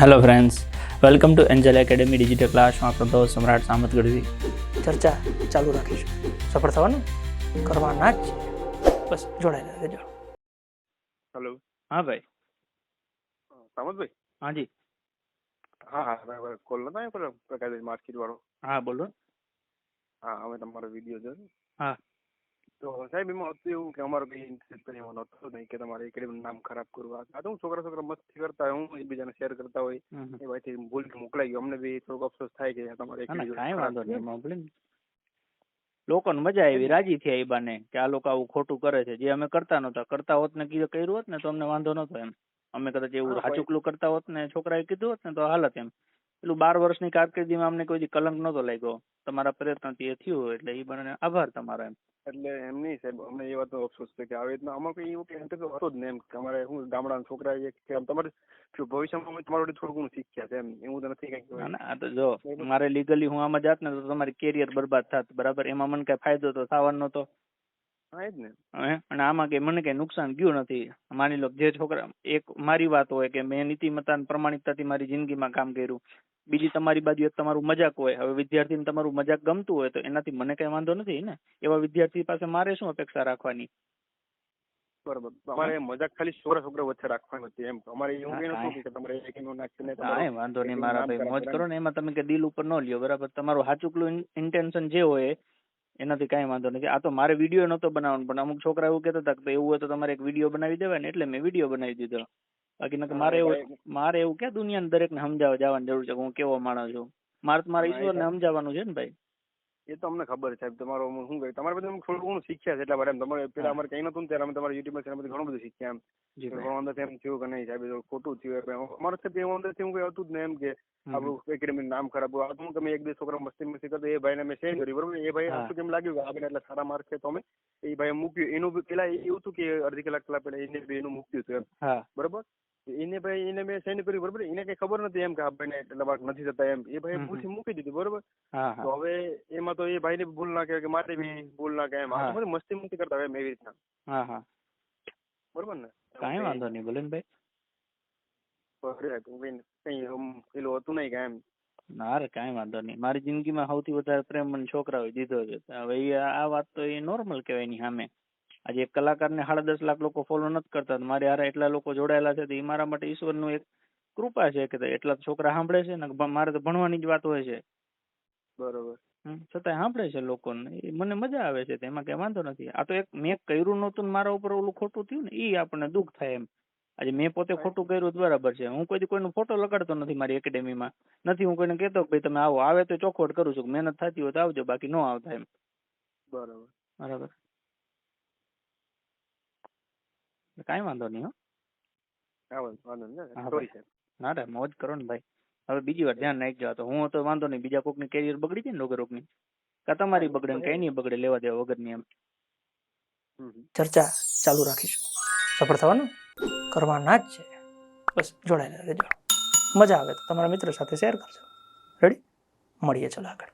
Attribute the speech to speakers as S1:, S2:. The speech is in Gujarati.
S1: Hello friends welcome to Angel Academy digital ક્લાસમાં આપણો દોસ્ત સમ્રાટ સામત ગઢવી. ચર્ચા ચાલુ રાખીશું. સફળ થવાનું? કરવાના જ બસ જોડાયેલા રહેજો
S2: હેલો
S1: હા ભાઈ.
S2: સામતભાઈ?
S1: હાજી
S2: હા હા બરાબર કોલ નતા આવ્યો પેલો પ્રકાશભાઈ માર્કેટ વાળો?
S1: હા બોલો.
S2: હા અમે તમારો વીડિયો જોયો.
S1: હા.
S2: તો સાહેબ એમાં હતું એવું કે અમારો કઈ ઇન્ટરેસ્ટ એમાં નહોતો નહીં કે તમારે એકેડેમીનું નામ ખરાબ કરવા. આ તો હું છોકરા છોકરા મસ્તી કરતા હોય હું એકબીજાને શેર કરતા હોય. એ ભાઈથી ભૂલ મોકલાઈ ગયો. અમને બી થોડોક અફસોસ થાય કે તમારે
S1: કાંઈ વાંધો નહીં ને. લોકોને મજા આવી રાજી થયા એ બાને કે આ લોકો આવું ખોટું કરે છે. જે અમે કરતા નહોતા કરતા હોત ને કીધું કર્યું હોત ને તો અમને વાંધો નહોતો એમ. અમે કદાચ એવું હાચુકલું કરતા હોત ને છોકરાએ કીધું હોત ને તો હાલત એમ. પેલું બાર વર્ષની કારકિર્દીમાં અમને કોઈ કલંક નહોતો લાગ્યો. તમારા પ્રયત્નથી એ થયું એટલે એ બને આભાર તમારો એમ.
S2: એટલે એમ નહીં સાહેબ અમને એ વાતનો અફસોસ છે કે આવી રીતના અમારે કંઈ એવું કઈ interest હતો જ નહીં એમ. કે અમારે હું ગામડાના છોકરા છે કે આમ તમારે જો ભવિષ્યમાં અમે તમારા થોડું ઘણું શીખ્યા છે એમ. એવું તો નથી કઈ
S1: ના આ તો જો મારે લીગલી હું આમાં જાત ને તો તમારી કેરિયર બરબાદ થાત બરાબર? એમાં મને કઈ ફાયદો તો થવાનો નતો
S2: હા એ જ ને
S1: હે? અને આમાં કે મને કઈ નુકસાન ગયું નથી. માની લો જે છોકરા એક મારી વાત હોય કે મેં નીતિમત્તા પ્રમાણિકતાથી મારી જિંદગીમાં કામ કર્યું. બીજી તમારી બાજુ એક તમારું મજાક હોય. હવે વિદ્યાર્થીને તમારું મજાક ગમતું હોય તો એનાથી મને કઈ વાંધો નથી ને? એવા વિદ્યાર્થી પાસે મારે શું અપેક્ષા રાખવાની?
S2: બરોબર. અમારે મજાક ખાલી છોકરા છોકરા વચ્ચે રાખવાની હતી એમ. અમારે એવું કઈ
S1: હા,
S2: કે તમારે નાખીને
S1: કાંઈ વાંધો નહીં મારા ભાઈ. મોજ કરો
S2: ને.
S1: ને એમાં તમે કે દિલ ઉપર ન લ્યો. બરાબર. તમારું હાચુકલું ઇન્ટેન્શન જે હોય એનાથી કાંઈ વાંધો નથી. આ તો મારે વીડિયો નહોતો બનાવવાનો પણ અમુક છોકરા એવું કહેતા હતા કે એવું હોય તો તમારે એક વીડિયો બનાવી દેવાય ને એટલે મેં વીડિયો બનાવી દીધો. બાકી નકર મારે એવું. મારે એવું ક્યાં દુનિયાને દરેકને સમજાવવા જવાની જરૂર છે કે હું કેવો માણસ છું? મારે તો મારા ઈશ્વરને સમજાવવાનું છે ને ભાઈ.
S2: એ તો અમને ખબર છે સાહેબ. તમારો હું શું કહ્યું તમારે બધું થોડું ઘણું શીખ્યા છે એટલા માટે એમ. તમારે પેલા અમારે કઈ નતું ને ત્યારે અમે તમારા યુટ્યુબ ચેનલ ઘણું બધું શીખ્યા એમ. કે અંદરથી એમ થયું કે નહીં સાહેબ ખોટું થયું અમારે સાહેબ એવું અંદરથી હું કઈ હતું જ ને એમ કે. આપણું એકેડમી નામ ખરાબ હોય. આ તો હું તમે એક બે છોકરા મસ્તી મસ્તી કરતો એ ભાઈને મેં સેન્ડ કર્યું બરોબર? એ ભાઈ
S1: હા.
S2: આટલું કેમ લાગ્યું કે આપણે એટલા સારા માર્ક છે તો અમે? એ ભાઈ મૂક્યું. એનું પેલા એવું હતું કે અડધી કલાક પેલા પહેલા એને બી એનું મૂક્યું હતું એમ. બરોબર? એને ભાઈ એને મેં સેન્ડ કર્યું બરોબર? એને કઈ ખબર નથી એમ કે આ ભાઈને એટલા માર્ક નથી થતા એમ. એ ભાઈ. ભૂલથી મૂકી દીધું બરોબર? તો હવે એમાં તો એ ભાઈને ભૂલ ના કહેવાય કે મારે બી ભૂલ ના કહેવાય એમ. આ બધી મસ્તી મુક્તિ કરતા હોય એમ એવી રીતના.
S1: હા હા.
S2: બરોબર ને?
S1: કાંઈ વાંધો નહીં ભલે ને ભાઈ
S2: નહીં કઈ પેલું હતું નહીં કે એમ?
S1: ના રે કાંઈ વાંધો નહીં. મારી જિંદગીમાં સૌથી વધારે પ્રેમ મને છોકરાઓએ દીધો છે. હવે આ વાત તો એ નોર્મલ કહેવાય એની સામે. આજે એક કલાકારને સાડા દસ લાખ લોકો ફોલો નથી કરતા મારે હારે એટલા લોકો જોડાયેલા છે તો એ મારા માટે ઈશ્વરનું એક કૃપા છે કે એટલા છોકરા સાંભળે છે ને મારે તો ભણવાની જ વાત હોય છે.
S2: બરોબર.
S1: છતાં સાંભળે છે લોકોને. એ મને મજા આવે છે તેમાં એમાં કઈ વાંધો નથી. આ તો એક મેં કર્યું નહોતું મારા ઉપર ઓલું ખોટું થયું ને એ આપણને દુઃખ થાય એમ. આજે મેં પોતે ખોટું કર્યું બરાબર છે. હું કોઈ કોઈનો ફોટો લગાડતો નથી મારી એકેડેમીમાં નથી હું કોઈને કહેતો કે ભાઈ તમે આવો. આવે તો ચોખવટ કરું છું મહેનત થતી હોય તો આવજો બાકી ન આવતા એમ.
S2: બરોબર.
S1: બરાબર. કાંઈ વાંધો નહીં હો. ના રે મોજ કરો ને ભાઈ. હવે બીજી વાર ધ્યાન નાખજો આ તો હું તો વાંધો નહીં બીજા કોકની કેરિયર બગડી જાય ને રોગરોગની કા તમારી બગડે ને કઈ નહીં બગડે લેવા દેવા વગરની એમ. ચર્ચા ચાલુ રાખીશું. સફળ થવાનું કરવાના જ છે. બસ જોડાયેલા રહેજો. મજા આવે તો તમારા મિત્ર સાથે શેર કરજો. રેડી મળીએ ચલો આગળ.